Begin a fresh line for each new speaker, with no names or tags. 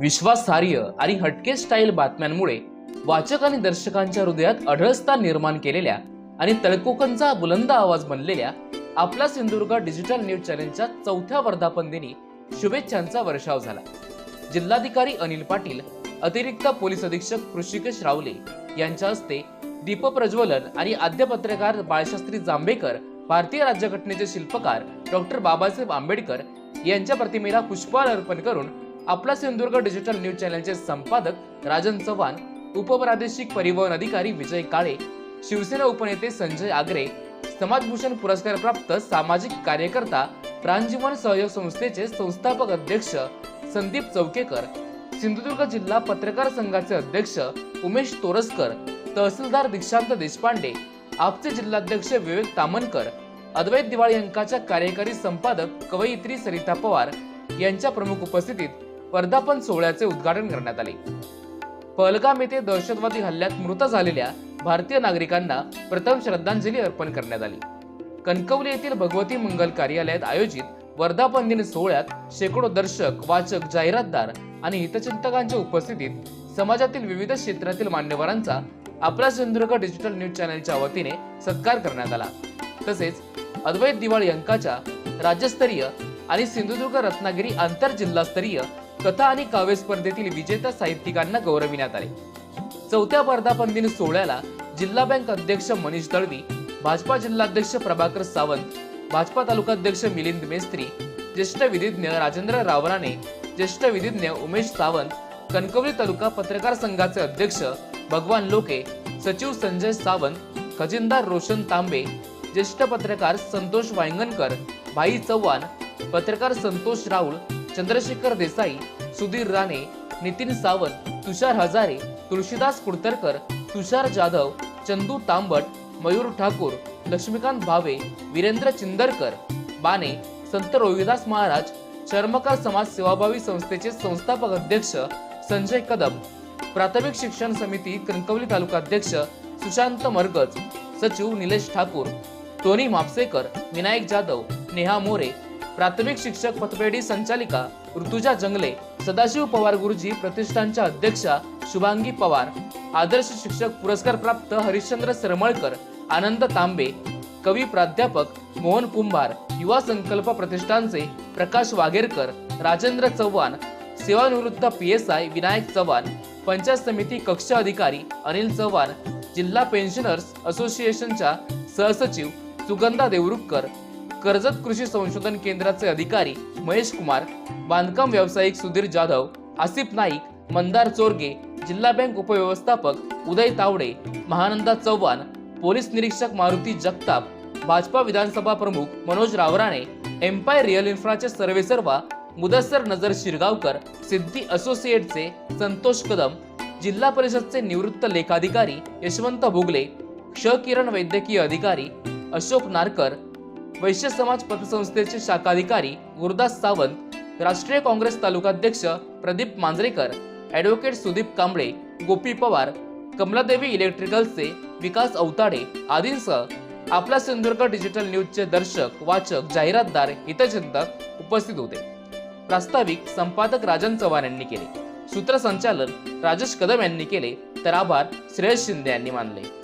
विश्वासार्ह आणि हटके स्टाईल बातम्यांमुळे वाचक आणि दर्शकांच्या हृदयात अढळस्थान निर्माण केलेल्या आणि तळकोकणचा बुलंद आवाज बनलेल्या आपला सिंधुदुर्ग डिजिटल न्यूज चॅनेलच्या चौथ्या वर्धापन दिनी शुभेच्छांचा वर्षाव झाला. जिल्हाधिकारी अनिल पाटील अतिरिक्त पोलीस अधीक्षक ऋषिकेश रावले यांच्या हस्ते दीपप्रज्वलन आणि आद्य पत्रकार बाळशास्त्री जांभेकर भारतीय राज्यघटनेचे शिल्पकार डॉक्टर बाबासाहेब आंबेडकर यांच्या प्रतिमेला पुष्पहार अर्पण करून आपला सिंधुदुर्ग डिजिटल न्यूज चॅनलचे संपादक राजन चव्हाण उपप्रादेशिक परिवहन अधिकारी विजय काळे शिवसेना उपनेते संजय आगरे समाजभूषण पुरस्कार प्राप्त सामाजिक कार्यकर्ता प्राणजीवन सहयोग संस्थेचे संस्थापक अध्यक्ष संदीप चौकेकर सिंधुदुर्ग जिल्हा पत्रकार संघाचे अध्यक्ष उमेश तोरसकर तहसीलदार दीक्षांत देशपांडे आपचे जिल्हाध्यक्ष विवेक तामनकर अद्वैत दिवाळी अंकाच्या कार्यकारी संपादक कवयित्री सरिता पवार यांच्या प्रमुख उपस्थितीत वर्धापन सोहळ्याचे उद्घाटन करण्यात आले. पहलगाम येथे दहशतवादी हल्ल्यात मृत झालेल्या भारतीय नागरिकांना प्रथम श्रद्धांजली अर्पण करण्यात आली. कणकवली येथील भगवती मंगल कार्यालयात आयोजित वर्धापन दिन सोहळ्यात शेकडो दर्शक वाचक जाहिरातदार आणि हितचिंतकांच्या उपस्थितीत समाजातील विविध क्षेत्रातील मान्यवरांचा आपला सिंधुदुर्ग डिजिटल न्यूज चॅनलच्या वतीने सत्कार करण्यात आला. तसेच अद्वैत दिवाळी अंकाच्या राज्यस्तरीय आणि सिंधुदुर्ग रत्नागिरी आंतर जिल्हास्तरीय कथा आणि काव्य स्पर्धेतील विजेत्या साहित्यिकांना गौरविण्यात आले. चौथ्या वर्धापन दिन सोहळ्याला जिल्हा बँक अध्यक्ष मनीष दळवी भाजपा जिल्हाध्यक्ष प्रभाकर सावंत भाजपा तालुकाध्यक्ष मिलिंद मेस्त्री ज्येष्ठ विधिज्ञ राजेंद्र रावराणे ज्येष्ठ विधिज्ञ उमेश सावंत कणकवली तालुका पत्रकार संघाचे अध्यक्ष भगवान लोके सचिव संजय सावंत खजिनदार रोशन तांबे ज्येष्ठ पत्रकार संतोष वायंगणकर भाई चव्हाण पत्रकार संतोष राऊळ चंद्रशेखर देसाई सुधीर राणे नितीन सावंत तुषार हजारे तुळशीदास कुडतरकर तुषार जाधव चंदू तांबट मयूर ठाकूर लक्ष्मीकांत भावे वीरेंद्र चिंदरकर बाने संत रोहिदास महाराज चर्मकार समाज सेवाभावी संस्थेचे संस्थापक अध्यक्ष संजय कदम प्राथमिक शिक्षण समिती कणकवली तालुकाध्यक्ष सुशांत मरगज सचिव निलेश ठाकूर टोनी म्हापसेकर विनायक जाधव नेहा मोरे प्राथमिक शिक्षक पतपेढी संचालिका ऋतुजा जंगले सदाशिव पवार गुरुजी प्रतिष्ठानच्या अध्यक्षा शुभांगी पवार आदर्श शिक्षक पुरस्कार प्राप्त हरिश्चंद्र सरमळकर आनंद तांबे कवी प्राध्यापक मोहन कुंभार युवा संकल्प प्रतिष्ठानचे प्रकाश वाघेरकर राजेंद्र चव्हाण सेवानिवृत्त P S I Vinayak Chavan panchayat samiti कक्ष अधिकारी अनिल चव्हाण जिल्हा पेन्शनर्स असोसिएशनच्या सहसचिव सुगंधा देवरुखकर कर्जत कृषी संशोधन केंद्राचे अधिकारी महेश कुमार बांधकाम व्यावसायिक सुधीर जाधव आसिफ नाईक मंदार चोरगे जिल्हा बँक उपव्यवस्थापक उदय तावडे महानंदा चव्हाण पोलीस निरीक्षक मारुती जगताप भाजपा विधानसभा प्रमुख मनोज रावराणे एम्पायर रिअल इन्फ्राचे सर्वेसर्वा मुदस्सर नजर शिरगावकर सिद्धी असोसिएटचे संतोष कदम जिल्हा परिषदचे निवृत्त लेखाधिकारी यशवंत भोगले क्ष किरण वैद्यकीय अधिकारी अशोक नारकर वैश्य समाज पतसंस्थेचे शाखाधिकारी गुरुदास सावंत राष्ट्रीय काँग्रेस तालुकाध्यक्ष प्रदीप मांजरेकर ॲडव्होकेट सुदीप कांबळे गोपी पवार कमलादेवी इलेक्ट्रिकल्सचे विकास अवताडे आदींसह आपला सिंधुदुर्ग डिजिटल न्यूजचे दर्शक वाचक जाहिरातदार हितचिंतक उपस्थित होते. प्रास्ताविक संपादक राजन चव्हाण यांनी केले. सूत्रसंचालन राजेश कदम यांनी केले. तर आभार श्रेयस शिंदे यांनी मानले.